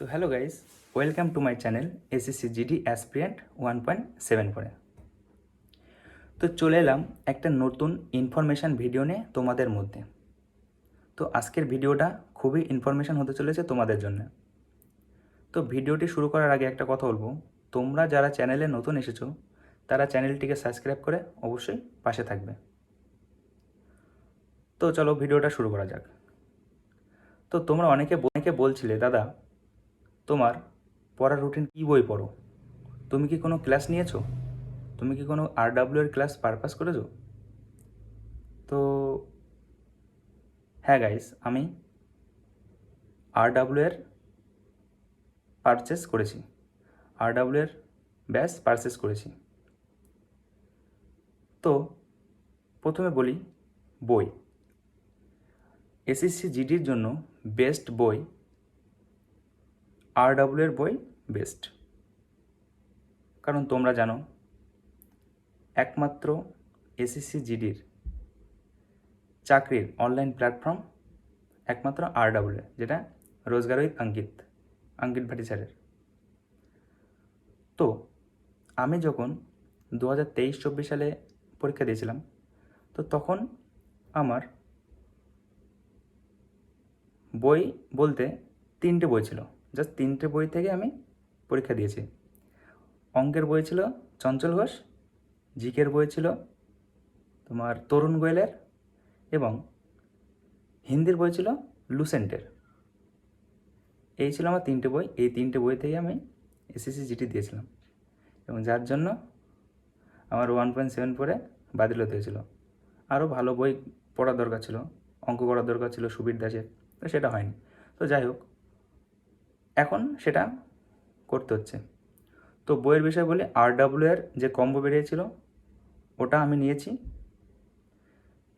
তো hello guys, welcome to my channel SSC GD aspirant one point seven পরে তো চলে এলাম একটা নতুন ইনফরমেশান ভিডিও নিয়ে তোমাদের মধ্যে। তো আজকের ভিডিওটা খুবই ইনফরমেশান হতে চলেছে তোমাদের জন্য। তো ভিডিওটি শুরু করার আগে একটা কথা বলব, তোমরা যারা চ্যানেলে নতুন এসেছ, তারা চ্যানেলটিকে সাবস্ক্রাইব করে অবশ্যই পাশে থাকবে। তো চলো ভিডিওটা শুরু করা যাক। তো তোমরা অনেকে অনেকে বলছিলে, দাদা তোমার পড়ার রুটিন কী বই পড়ো? তুমি কি কোনো ক্লাস নিয়েছো? তুমি কি কোনো আর এর ক্লাস পারপাস করেছ? তো হ্যাঁ গাইস আমি আর এর পারচেস করেছি। আর এর ব্যাস পারচেস করেছি। তো, প্রথমে বলি বই। এসএসসি জিডির জন্য বেস্ট বই আর এর বই বেস্ট কারণ তোমরা জানো, একমাত্র এসএসসি জিডির চাকরির অনলাইন প্ল্যাটফর্ম একমাত্র আর এ যেটা রোজগার উইথ অঙ্কিত অঙ্কিত ভাটি স্যারের তো আমি যখন দু হাজার তেইশ চব্বিশ সালে পরীক্ষা দিয়েছিলাম, তো তখন আমার বই বলতে তিনটে বই ছিল। জাস্ট তিনটে বই থেকে আমি পরীক্ষা দিয়েছি। অঙ্কের বই ছিল চঞ্চল ঘোষ, জিকের বই ছিল তোমার তরুণ গোয়েলের এবং হিন্দির বই ছিল লুসেন্টের। এই ছিল আমার তিনটে বই। এই তিনটে বই থেকে আমি এসএসসি জিটি দিয়েছিলাম এবং যার জন্য আমার ওয়ান পয়েন্ট সেভেন পরে বাতিল হতে হয়েছিল। আরও ভালো বই পড়ার দরকার ছিল, অঙ্ক করার দরকার ছিল সুবীর দাসের, তো সেটা হয়নি। তো যাই হোক এখন সেটা করতে হচ্ছে। তো বইয়ের বিষয় বলি আর ডাব্লিউ এর যে কম্বো বেরিয়েছিল, ওটা আমি নিয়েছি।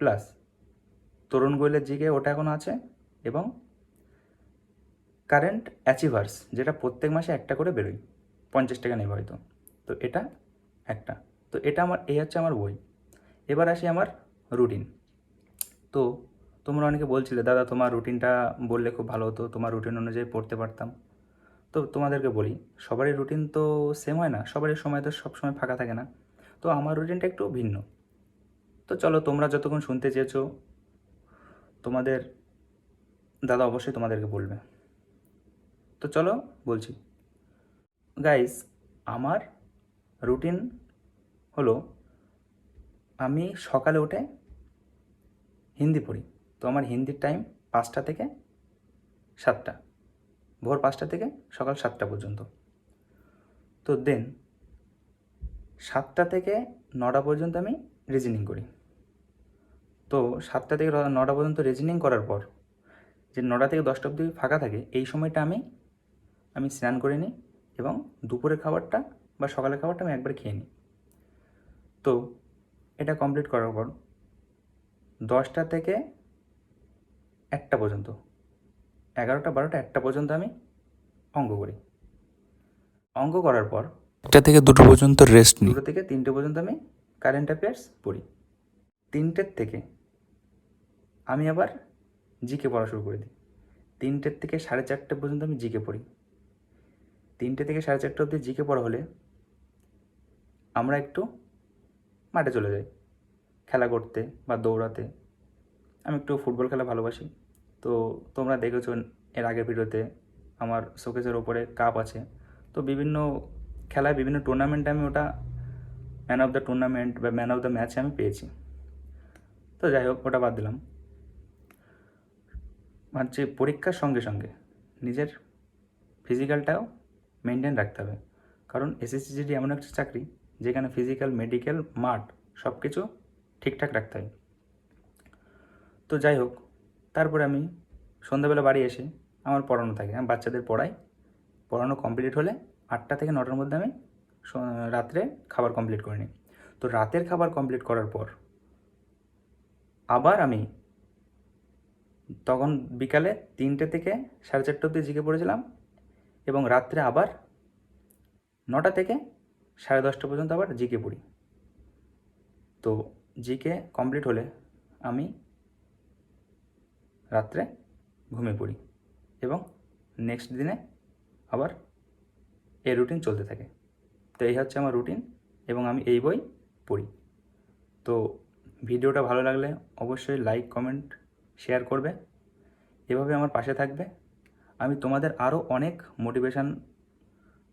প্লাস তরুণ গোয়েলের জিকে ওটা এখন আছে এবং কারেন্ট অ্যাচিভার্স যেটা প্রত্যেক মাসে একটা করে বেরোয়, পঞ্চাশ টাকা নেবে হয়তো। তো এটা একটা। তো এটা আমার, এই হচ্ছে আমার বই। এবার আসি আমার রুটিন তো তোমরা অনেকে বলছিলে, দাদা, তোমার রুটিনটা বললে খুব ভালো হতো, তোমার রুটিন অনুযায়ী পড়তে পারতাম। তো তোমাদেরকে বলি, সবারই রুটিন তো সেম হয় না, সবারই সময় তো সব সময় ফাঁকা থাকে না। তো আমার রুটিনটা একটু ভিন্ন। তো চলো তোমরা যতক্ষণ শুনতে চেয়েছো, তোমাদের দাদা অবশ্যই তোমাদেরকে বলবে। তো চলো বলছি। গাইস আমার রুটিন হলো, আমি সকালে উঠে হিন্দি পড়ি। তো আমার হিন্দির টাইম পাঁচটা থেকে সাতটা। ভোর পাঁচটা থেকে সকাল সাতটা পর্যন্ত। তো দেন সাতটা থেকে নটা পর্যন্ত আমি রিজনিং করি। তো সাতটা থেকে নটা পর্যন্ত রিজনিং করার পর যে নটা থেকে দশটা অবধি ফাঁকা থাকে, এই সময়টা আমি আমি স্নান করে নিই এবং দুপুরের খাবারটা বা সকালের খাবারটা আমি একবার খেয়ে নিই। তো এটা কমপ্লিট করার পর দশটা থেকে একটা পর্যন্ত এগারোটা বারোটা একটা পর্যন্ত আমি অঙ্ক করি। অঙ্ক করার পর একটা থেকে দুটো পর্যন্ত রেস্ট নিই। দুটো থেকে তিনটে পর্যন্ত আমি কারেন্ট অ্যাফেয়ার্স পড়ি। তিনটের থেকে আমি আবার জিকে পড়া শুরু করে দিই। তিনটের থেকে সাড়ে চারটে পর্যন্ত আমি জিকে পড়ি। তিনটে থেকে সাড়ে চারটে অবধি জিকে পড়া হলে আমরা একটু মাঠে চলে যাই। খেলা করতে বা দৌড়াতে আমি একটু ফুটবল খেলা ভালোবাসি। তো তোমরা দেখেছ এর আগের ভিডিওতে আমার শোকেসের ওপরে কাপ আছে। তো বিভিন্ন খেলায় বিভিন্ন টুর্নামেন্টে আমি ওটা ম্যান অফ দ্য টুর্নামেন্ট বা ম্যান অফ দ্য ম্যাচে আমি পেয়েছি। তো যাই হোক, ওটা বাদ দিলাম। হচ্ছে পরীক্ষার সঙ্গে সঙ্গে নিজের ফিজিক্যালটাও মেনটেন রাখতে হবে। কারণ এসএসসি জিডি এমন একটা চাকরি যেখানে ফিজিক্যাল মেডিকেল মাঠ সব কিছু ঠিকঠাক রাখতে হয়। তো যাই হোক, তারপরে আমি সন্ধ্যাবেলা বাড়ি এসে আমার পড়ানো থাকে। আমি বাচ্চাদের পড়াই। পড়ানো কমপ্লিট হলে আটটা থেকে নটার মধ্যে আমি রাত্রে খাবার কমপ্লিট করে নিই। তো রাতের খাবার কমপ্লিট করার পর আবার আমি তখন বিকালে তিনটে থেকে সাড়ে চারটে অবধি জিকে পড়েছিলাম এবং রাত্রে আবার নটা থেকে সাড়ে দশটা পর্যন্ত আবার জিকে পড়ি। তো জিকে কমপ্লিট হলে আমি রাত্রে ঘুমিয়ে পড়ি এবং নেক্সট দিনে আবার এই রুটিন চলতে থাকে। তো এই হচ্ছে আমার রুটিন এবং আমি এই বই পড়ি। তো ভিডিওটা ভালো লাগলে অবশ্যই লাইক কমেন্ট শেয়ার করবে। এভাবে আমার পাশে থাকবে। আমি তোমাদের আরও অনেক মোটিভেশান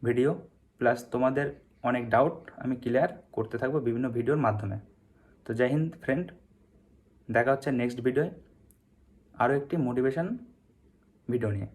ভিডিও প্লাস তোমাদের অনেক ডাউট আমি ক্লিয়ার করতে থাকব বিভিন্ন ভিডিওর মাধ্যমে। তো জয় হিন্দ ফ্রেন্ড দেখা হচ্ছে নেক্সট ভিডিওয় আরও একটি মোটিভেশান ভিডিও নিয়ে।